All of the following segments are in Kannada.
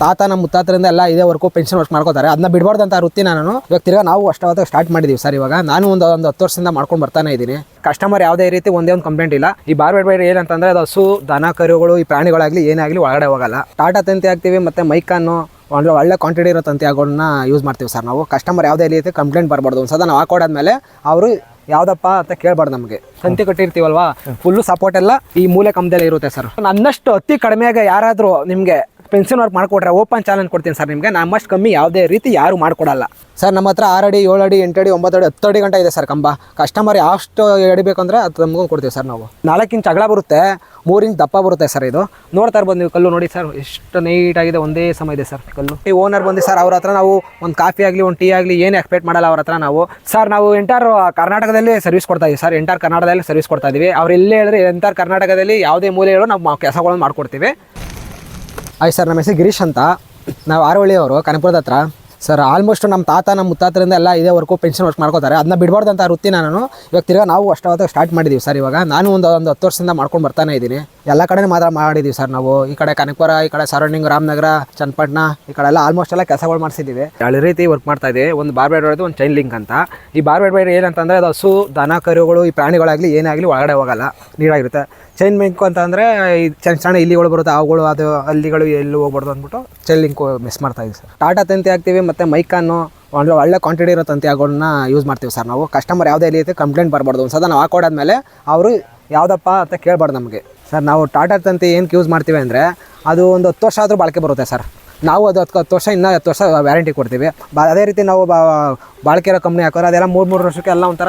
ತಾತ ನಮ್ಮ ಮುತ್ತಾತರಿಂದ ಎಲ್ಲ ಇದೇ ವರ್ಕು ಪೆನ್ಷನ್ ವರ್ಕ್ ಮಾಡ್ಕೋತಾರೆ. ಅದನ್ನ ಬಿಡಬಾರ್ದಂತ ವೃತ್ತಿನ ನಾನು. ಇವಾಗ ತಿರ್ಗಾ ನಾವು ಅಷ್ಟೊತ್ತ ಸ್ಟಾರ್ಟ್ ಮಾಡಿದೀವಿ ಸರ್ ಇವಾಗ. ನಾನು ಒಂದು ಒಂದು ಹತ್ತು ವರ್ಷದಿಂದ ಮಾಡ್ಕೊಂಡು ಬರ್ತಾನೆ ಇದ್ದೀನಿ. ಕಸ್ಟಮರ್ ಯಾವುದೇ ರೀತಿ ಒಂದೇ ಒಂದು ಕಂಪ್ಲೇಂಟ್ ಇಲ್ಲ. ಈ ಬಾರ್ಬೇಡ್ ಬೇಡ ಏನಂತಂದ್ರೆ ಅದು ಹಸು ದನ ಕರುಗಳು ಈ ಪ್ರಾಣಿಗಳಾಗಲಿ ಏನಾಗಲಿ ಒಳಗಡೆ ಹೋಗಲ್ಲ. ಟಾಟಾ ತಂತಿ ಹಾಕ್ತೀವಿ ಮತ್ತು ಮೈಕನ್ನು ಒಂದು ಒಳ್ಳೆ ಕ್ವಾಂಟಿಟಿ ಇರೋ ತಂತಿಯಾಗಳನ್ನ ಯೂಸ್ ಮಾಡ್ತೀವಿ ಸರ್ ನಾವು. ಕಸ್ಟಮರ್ ಯಾವುದೇ ರೀತಿ ಕಂಪ್ಲೇಂಟ್ ಬರಬಾರ್ದು. ಒಂದು ಸದ ನಾವು ಹಾಕೊಡಾದ್ಮೇಲೆ ಅವರು ಯಾವುದಪ್ಪ ಅಂತ ಕೇಳಬಾರ್ದು ನಮಗೆ. ತಂತಿ ಕಟ್ಟಿರ್ತೀವಲ್ವಾ? ಫುಲ್ಲು ಸಪೋರ್ಟ್ ಎಲ್ಲ ಈ ಮೂಲೆ ಕಂಬದಲ್ಲಿ ಇರುತ್ತೆ ಸರ್ ನನ್ನಷ್ಟು ಅತಿ ಕಡಿಮೆಗೆ ಯಾರಾದರೂ ನಿಮಗೆ ಪೆನ್ಷನ್ ವರ್ಕ್ ಮಾಡಿಕೊಟ್ರೆ ಓಪನ್ ಚಾಲೆಂಜ್ ಕೊಡ್ತೀನಿ ಸರ್ ನಿಮಗೆ. ನಮ್ಮಷ್ಟು ಕಮ್ಮಿ ಯಾವುದೇ ರೀತಿ ಯಾರು ಮಾಡಿಕೊಡಲ್ಲ. ಸರ್ ನಮ್ಮ ಹತ್ರ ಆರು ಅಡಿ ಏಳು ಅಡಿ ಎಂಟು ಅಡಿ ಒಂಬತ್ತು ಅಡಿ ಹತ್ತು ಅಡಿ ಗಂಟೆ ಇದೆ ಸರ್ ಕಂಬ. ಕಸ್ಟಮರ್ ಯಾವಷ್ಟು ಎಡಿಬೇಕಂದ್ರೆ ಅದು ನಮಗೂ ಕೊಡ್ತೀವಿ ಸರ್ ನಾವು. ನಾಲ್ಕು ಇಂಚ್ ಅಗಲ ಬರುತ್ತೆ ಮೂರು ಇಂಚ್ ದಪ್ಪ ಬರುತ್ತೆ ಸರ್ ಇದು. ನೋಡ್ತಾ ಬಂದು ನೀವು ಕಲ್ಲು ನೋಡಿ ಸರ್ ಎಷ್ಟು ನೀಟಾಗಿದೆ ಒಂದೇ ಸಮ ಇದೆ ಸರ್ ಕಲ್ಲು. ಈ ಓನರ್ ಬಂದು ಸರ್ ಅವ್ರ ಹತ್ರ ನಾವು ಒಂದು ಕಾಫಿ ಆಗಲಿ ಒಂದು ಟೀ ಆಗಲಿ ಏನು ಎಕ್ಸ್ಪೆಕ್ಟ್ ಮಾಡಲ್ಲ ಅವ್ರ ಹತ್ರ ನಾವು. ಸರ್ ನಾವು ಎಂಟಾರ್ ಕರ್ನಾಟಕದಲ್ಲಿ ಸರ್ವಿಸ್ ಕೊಡ್ತಾ ಇದ್ದೀವಿ ಸರ್ ಎಂಟಾರ್ ಕರ್ನಾಟಕದಲ್ಲಿ ಸರ್ವಿಸ್ ಕೊಡ್ತಾ ಇದ್ದೀವಿ ಅವ್ರು ಎಲ್ಲೇ ಹೇಳಿದ್ರೆ ಎಂಟಾರ್ ಕರ್ನಾಟಕದಲ್ಲಿ ಯಾವುದೇ ಮೂಲೆ ಹೇಳೋ ನಾವು ಕೆಲಸಗಳನ್ನು ಮಾಡ್ಕೊಡ್ತೀವಿ. ಆಯ್ತು ಸರ್ ನಮ್ಮ ಹೆಸರು ಗಿರೀಶ್ ಅಂತ. ನಾವು ಆರೋಳಿಯವರು ಕನಪುರದ ಹತ್ರ. ಸರ್ ಆಲ್ಮೋಸ್ಟ್ ನಮ್ಮ ತಾತ ನಮ್ಮ ಮುತ್ತಾತರಿಂದ ಎಲ್ಲ ಇದೇ ವರ್ಕು ಪೆನ್ಷನ್ ವರ್ಕ್ ಮಾಡ್ಕೋತಾರೆ. ಅದನ್ನ ಬಿಡಬಾರ್ದು ಅಂತ ವೃತ್ತಿ ನಾನು. ಇವಾಗ ತಿರ್ಗಾ ನಾವು ಅಷ್ಟೊತ್ತ ಸ್ಟಾರ್ಟ್ ಮಾಡಿದ್ದೀವಿ ಸರ್ ಇವಾಗ. ನಾನು ಒಂದು ಒಂದು ಹತ್ತು ವರ್ಷದಿಂದ ಮಾಡ್ಕೊಂಡು ಬರ್ತಾನೆ ಇದ್ದೀನಿ. ಎಲ್ಲ ಕಡೆ ಮಾತ್ರ ಮಾಡಿದ್ದೀವಿ ಸರ್ ನಾವು. ಈ ಕಡೆ ಕನಕಪುರ, ಈ ಕಡೆ ಸರೌಂಡಿಂಗ್ ರಾಮನಗರ, ಚನ್ನಪಟ್ಟಣ, ಈ ಕಡೆ ಎಲ್ಲ ಆಲ್ಮೋಸ್ಟ್ ಎಲ್ಲ ಕೆಲಸಗಳು ಮಾಡಿಸಿದ್ದೀವಿ ಎರಡು ರೀತಿ ವರ್ಕ್ ಮಾಡ್ತಾ ಇದ್ದೀವಿ. ಒಂದು ಬಾರ್ಬೇಡ್ ಹೊಡೆದು ಒಂದು ಚೈನ್ ಲಿಂಕ್ ಅಂತ. ಈ ಬಾರ್ಬೇಡ್ ಬೇಡ ಏನಂತಂದರೆ ಅದು ಹಸು, ದನ, ಕರುಗಳು, ಈ ಪ್ರಾಣಿಗಳಾಗಲಿ ಏನಾಗಲಿ ಒಳಗಡೆ ಹೋಗಲ್ಲ. ನೀರಾಗಿರುತ್ತೆ. ಚೈನ್ ಲಿಂಕ್ ಅಂತಂದರೆ ಈ ಸಣ್ಣ ಸಣ್ಣ ಇಲಿಗಳು ಬರುತ್ತೆ. ಅವುಗಳು, ಅದು ಅಲ್ಲಿಗಳು ಎಲ್ಲಿ ಹೋಗ್ಬಾರ್ದು ಅಂದ್ಬಿಟ್ಟು ಚೈನ್ ಲಿಂಕ್ ಮಿಸ್ ಮಾಡ್ತಾ ಇದ್ದೀವಿ ಸರ್. ಟಾಟಾ ತಂತಿ ಹಾಕ್ತೀವಿ ಮತ್ತು ಮೈಕನ್ನು ಒಂದು ಒಳ್ಳೆ ಕ್ವಾಂಟಿಟಿ ಇರೋ ಅವುಗಳನ್ನ ಯೂಸ್ ಮಾಡ್ತೀವಿ ಸರ್ ನಾವು. ಕಸ್ಟಮರ್ ಯಾವುದೇ ರೀತಿ ಕಂಪ್ಲೇಂಟ್ ಬರಬಾರ್ದು. ಒಂದು ಸದ ನಾವು ಹಾಕೊಡಾದ್ಮೇಲೆ ಅವರು ಯಾವುದಪ್ಪ ಅಂತ ಕೇಳಬಾರ್ದು ನಮಗೆ. ಸರ್ ನಾವು ಟಾಟಾ ತಂತಿ ಏನಕ್ಕೆ ಯೂಸ್ ಮಾಡ್ತೀವಿ ಅಂದರೆ ಅದು ಒಂದು ಹತ್ತು ವರ್ಷ ಆದರೂ ಬಾಳಿಕೆ ಬರುತ್ತೆ ಸರ್ ನಾವು ಅದು ಹತ್ತು ಹತ್ತು ವರ್ಷ ಇನ್ನೂ ಹತ್ತು ವರ್ಷ ವ್ಯಾರಂಟಿ ಕೊಡ್ತೀವಿ. ಬ ಅದೇ ರೀತಿ ನಾವು ಬಾಳಿಕೆ ಇರೋ ಕಂಪ್ನಿ ಹಾಕೋರು ಅದೆಲ್ಲ ಮೂರು ಮೂರು ವರ್ಷಕ್ಕೆ ಎಲ್ಲ ಒಂಥರ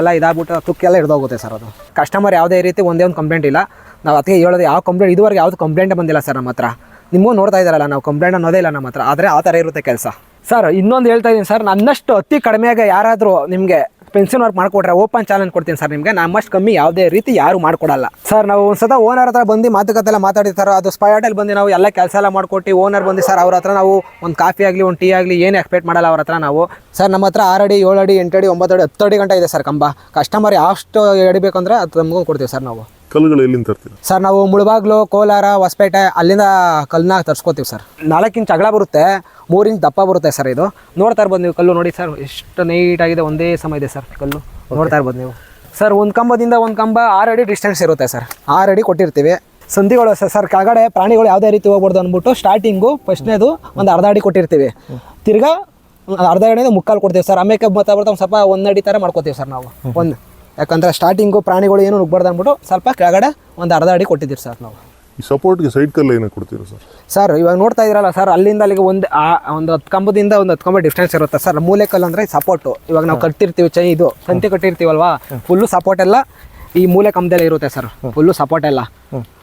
ಎಲ್ಲ ಇದಾಗ್ಬಿಟ್ಟು ತುಕ್ಕೆಲ್ಲ ಹಿಡ್ದೋಗುತ್ತೆ ಸರ್ ಅದು. ಕಸ್ಟಮರ್ ಯಾವುದೇ ರೀತಿ ಒಂದೇ ಒಂದು ಕಂಪ್ಲೇಂಟ್ ಇಲ್ಲ. ನಾವು ಅದಕ್ಕೆ ಹೇಳೋದು ಯಾವ ಕಂಪ್ಲೇಂಟ್ ಇದುವರೆಗೆ ಯಾವುದು ಕಂಪ್ಲೇಂಟ್ ಬಂದಿಲ್ಲ ಸರ್ ನಮ್ಮ ಹತ್ರ ನಿಮಗೂ ನೋಡ್ತಾ ಇದ್ದಾರಲ್ಲ, ನಾವು ಕಂಪ್ಲೇಂಟ್ ಅನ್ನೋದೇ ಇಲ್ಲ ನಮ್ಮ ಹತ್ರ ಆದರೆ ಆ ಥರ ಇರುತ್ತೆ ಕೆಲಸ. ಸರ್ ಇನ್ನೊಂದು ಹೇಳ್ತಾ ಇದ್ದೀನಿ ಸರ್ ನನ್ನಷ್ಟು ಅತಿ ಕಡಿಮೆಗೆ ಯಾರಾದರೂ ನಿಮಗೆ ಪೆನ್ಷನ್ ವರ್ಕ್ ಮಾಡಿಕೊಟ್ರೆ ಓಪನ್ ಚಾಲೆಂಜ್ ಕೊಡ್ತೀನಿ ಸರ್ ನಿಮಗೆ. ನಮ್ಮಷ್ಟು ಕಮ್ಮಿ ಯಾವುದೇ ರೀತಿ ಯಾರು ಮಾಡ್ಕೊಡಲ್ಲ. ಸರ್ ನಾವು ಒಂದು ಓನರ್ ಹತ್ರ ಬಂದು ಮಾತುಕತೆ ಎಲ್ಲ ಮಾತಾಡಿರ್ತಾರೆ, ಅದು ಸ್ಪಾಟಲ್ಲಿ ಬಂದು ನಾವು ಎಲ್ಲ ಕೆಲಸ ಎಲ್ಲ ಮಾಡಿಕೊಟ್ಟು ಓನರ್ ಬಂದು ಸರ್ ಅವ್ರ ಹತ್ರ ನಾವು ಒಂದು ಕಾಫಿ ಆಗಲಿ, ಒಂದು ಟೀ ಆಗಲಿ ಏನು ಎಕ್ಸ್ಪೆಕ್ಟ್ ಮಾಡಲ್ಲ ಅವ್ರ ಹತ್ರ ನಾವು. ಸರ್ ನಮ್ಮ ಹತ್ರ ಆರು ಅಡಿ, ಏಳು ಅಡಿ, ಎಂಟು ಅಡಿ, ಒಂಬತ್ತು ಅಡಿ, ಹತ್ತು ಅಡಿ ಗಂಟೆ ಇದೆ ಸರ್ ಕಂಬ. ಕಸ್ಟಮರ್ ಎಷ್ಟು ಎಡಿಬೇಕಂದ್ರೆ ಅದು ನಮಗೂ ಕೊಡ್ತೀವಿ ಸರ್ ನಾವು. ಕಲ್ಲುಗಳು ಎಲ್ಲಿಂದ ತರ್ತೀರಾ? ಸರ್ ನಾವು ಮುಳಬಾಗ್ಲು ಕೋಲಾರ ಹೊಸಪೇಟೆ ಅಲ್ಲಿಂದ ಕಲ್ಲನ್ನ ತರ್ಸ್ಕೋತೀವಿ ಸರ್. ನಾಲ್ಕು ಇಂಚ್ ಅಗಲ ಬರುತ್ತೆ ಮೂರು ಇಂಚ್ ದಪ್ಪ ಬರುತ್ತೆ ಸರ್ ಇದು. ನೋಡ್ತಾ ಇರ್ಬೋದು ನೀವು ಕಲ್ಲು ನೋಡಿ ಸರ್ ಎಷ್ಟು ನೀಟಾಗಿದೆ ಒಂದೇ ಸಮ ಇದೆ ಸರ್ ಕಲ್ಲು. ನೋಡ್ತಾ ಇರ್ಬೋದು ನೀವು. ಸರ್ ಒಂದು ಕಂಬದಿಂದ ಒಂದು ಕಂಬ ಆರು ಅಡಿ ಡಿಸ್ಟೆನ್ಸ್ ಇರುತ್ತೆ ಸರ್. ಆರು ಅಡಿ ಕೊಟ್ಟಿರ್ತೀವಿ. ಸಂಧಿಗಳು ಸರ್ ಸರ್ ಕೆಳಗಡೆ ಪ್ರಾಣಿಗಳು ಯಾವುದೇ ರೀತಿ ಹೋಗ್ಬಾರ್ದು ಅಂದ್ಬಿಟ್ಟು ಸ್ಟಾರ್ಟಿಂಗು ಫಸ್ಟ್ನೇದು ಒಂದು ಅರ್ಧ ಅಡಿ ಕೊಟ್ಟಿರ್ತೀವಿ. ತಿರ್ಗಾ ಅರ್ಧ ಅಡಿಯಿಂದ ಮುಕ್ಕಾಲು ಕೊಡ್ತೀವಿ ಸರ್. ಆಮೇಲೆ ಬರ್ತಾ ಒಂದು ಸ್ವಲ್ಪ ಒಂದು ಅಡಿ ಥರ ಮಾಡ್ಕೋತೀವಿ ಸರ್ ನಾವು. ಒಂದು ಯಾಕಂದರೆ ಸ್ಟಾರ್ಟಿಂಗು ಪ್ರಾಣಿಗಳು ಏನು ನುಗ್ಬಾರ್ದು ಅಂದ್ಬಿಟ್ಟು ಸ್ವಲ್ಪ ಕೆಳಗಡೆ ಒಂದು ಅರ್ಧ ಅಡಿ ಕೊಟ್ಟಿದ್ದೀರಿ ಸರ್ ನಾವು. ಈ ಸಪೋರ್ಟ್ಗೆ ಸೈಡ್ ಕಲ್ಲು ಏನಕ್ಕೆ ಕೊಡ್ತೀರಾ ಸರ್? ಸರ್ ಇವಾಗ ನೋಡ್ತಾ ಇದ್ದೀರಲ್ಲ ಸರ್ ಅಲ್ಲಿಂದ ಅಲ್ಲಿಗೆ ಒಂದು ಆ ಒಂದು ಹತ್ತು ಕಂಬದಿಂದ ಒಂದು ಹತ್ತು ಕಂಬ ಡಿಸ್ಟೆನ್ಸ್ ಇರುತ್ತೆ ಸರ್. ಮೂಲೆಕಲ್ಲು ಅಂದರೆ ಸಪೋರ್ಟು ಇವಾಗ ನಾವು ಕಟ್ಟಿರ್ತೀವಿ ಚೈ ಇದು ತಂತಿ ಕಟ್ಟಿರ್ತೀವಲ್ವಾ? ಫುಲ್ಲು ಸಪೋರ್ಟ್ ಎಲ್ಲ ಈ ಮೂಲೆ ಕಂಬದಲ್ಲಿ ಇರುತ್ತೆ ಸರ್. ಫುಲ್ಲು ಸಪೋರ್ಟ್ ಎಲ್ಲ.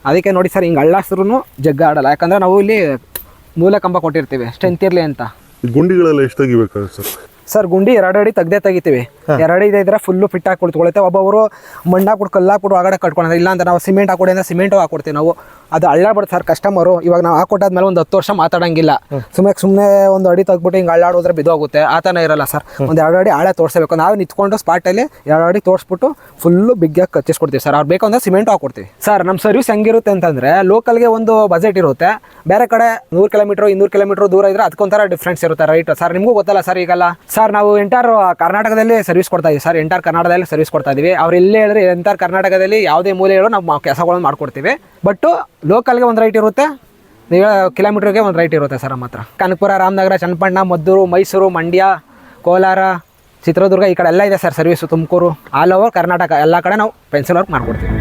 ಅದಕ್ಕೆ ನೋಡಿ ಸರ್ ಹಿಂಗೆ ಅಳ್ಳಾಸ್ರು ಜಗ್ಗ ಆಡಲ್ಲ. ಯಾಕಂದರೆ ನಾವು ಇಲ್ಲಿ ಮೂಲೆ ಕಂಬ ಕೊಟ್ಟಿರ್ತೀವಿ. ಸ್ಟ್ರೆಂತ್ ಇರಲಿ ಅಂತ. ಗುಂಡಿಗಳೆಲ್ಲ ಎಷ್ಟು ತೆಗಿಬೇಕು ಸರ್? ಸರ್ ಗುಂಡಿ ಎರಡು ಅಡಿ ತೆಗ್ದೇ ತೆಗಿತೀವಿ. ಎರಡು ಅಡಿ ಇದ್ರೆ ಫುಲ್ಲು ಫಿಟ್ ಹಾಕಿ ಕುಳಿತುಕೊಳ್ಳುತ್ತೆ ಒಬ್ಬೊಬ್ಬರು ಮಣ್ಣು ಹಾಕ್ಬಿಟ್ಟು ಕಲ್ಲು ಹಾಕ್ಬಿಟ್ಟು ಒಳಗಡೆ ಕಟ್ಕೊಳೋದು ಇಲ್ಲ ಅಂದ್ರೆ ನಾವು ಸಿಮೆಂಟ್ ಹಾಕೊಡಿ ಅಂದ್ರೆ ಸಿಮೆಂಟು ಹಾಕೊಡ್ತೀವಿ ನಾವು. ಅದು ಅಳ್ಳಾಡ್ಬಿಡ್ತು ಸರ್ ಕಸ್ಟಮರು ಇವಾಗ ನಾವು ಹಾಕೊಟ್ಟಾದ್ಮೇಲೆ ಒಂದು ಹತ್ತು ವರ್ಷ ಮಾತಾಡಂಗಿಲ್ಲ. ಸುಮ್ಮನೆ ಸುಮ್ಮನೆ ಒಂದು ಅಡಿ ತೆಗ್ಬಿಟ್ಟು ಹಿಂಗೆ ಅಳ್ಳಾಡೋದ್ರೆ ಬಿದ್ದೋಗುತ್ತೆ. ಆ ಥರ ಇರಲ್ಲ ಸರ್. ಒಂದು ಎರಡು ಅಡಿ ಆಳೆ ತೋರಿಸಬೇಕು. ನಾವು ನಿಂತ್ಕೊಂಡು ಸ್ಪಾಟಲ್ಲಿ ಎರಡು ಅಡಿ ತೋರಿಸ್ಬಿಟ್ಟು ಫುಲ್ಲು ಬಿಗ್ಗಾಗಿ ಕಚ್ಚಿಸ್ಕೊಡ್ತೀವಿ ಸರ್. ಅವ್ರು ಬೇಕು ಅಂದ್ರೆ ಸಿಮೆಂಟ್ ಹಾಕೊಡ್ತೀವಿ ಸರ್ ನಮ್ಮ ಸರ್ವಿಸ್ ಹೆಂಗಿರುತ್ತೆ ಅಂತಂದರೆ ಲೋಕಲ್ಗೆ ಒಂದು ಬಜೆಟ್ ಇರುತ್ತೆ. ಬೇರೆ ಕಡೆ ನೂರು ಕಿಲೋಮೀಟ್ರ್ ಇನ್ನೂರು ಕಿಲೋಮೀಟ್ರ್ ದೂರ ಇದ್ರೆ ಅದಕ್ಕೊಂಥರ ಡಿಫ್ರೆನ್ಸ್ ಇರುತ್ತೆ. ರೈಟ್? ಸರ್ ನಿಮಗೂ ಗೊತ್ತಲ್ಲ ಸರ್ ಈಗಲ್ಲ. ಸರ್ ನಾವು ಎಂಟರ್ ಕರ್ನಾಟಕದಲ್ಲಿ ಸರ್ವಿಸ್ ಕೊಡ್ತಾ ಇದೀವಿ. ಸರ್ ಎಂಟರ್ ಕರ್ನಾಟಕದಲ್ಲಿ ಸರ್ವಿಸ್ ಕೊಡ್ತಾ ಇದೀವಿ. ಅವ್ರು ಇಲ್ಲೇ ಹೇಳಿದ್ರೆ ಎಂಟಾರ್ ಕರ್ನಾಟಕದಲ್ಲಿ ಯಾವುದೇ ಮೂಲೆ ಹೇಳೋ ನಾವು ಕೆಲಸಗಳನ್ನು ಮಾಡ್ಕೊಡ್ತೀವಿ. ಬಟ್ಟು ಲೋಕಲ್ಗೆ ಒಂದು ರೈಟ್ ಇರುತ್ತೆ. ನೀವು ಕಿಲೋಮೀಟ್ರಿಗೆ ಒಂದು ರೈಟ್ ಇರುತ್ತೆ ಸರ್ ನಮ್ಮ ಹತ್ರ. ಕನಕಪುರ ರಾಮನಗರ ಚನ್ನಪಣ್ಣ ಮದ್ದೂರು ಮೈಸೂರು ಮಂಡ್ಯ ಕೋಲಾರ ಚಿತ್ರದುರ್ಗ ಈ ಕಡೆ ಎಲ್ಲ ಇದೆ sir service Tumkur. All over Karnataka ಎಲ್ಲ ಕಡೆ ನಾವು ಪೆನ್ಸಿಲ್ ವರ್ಕ್ ಮಾಡ್ಕೊಡ್ತೀವಿ.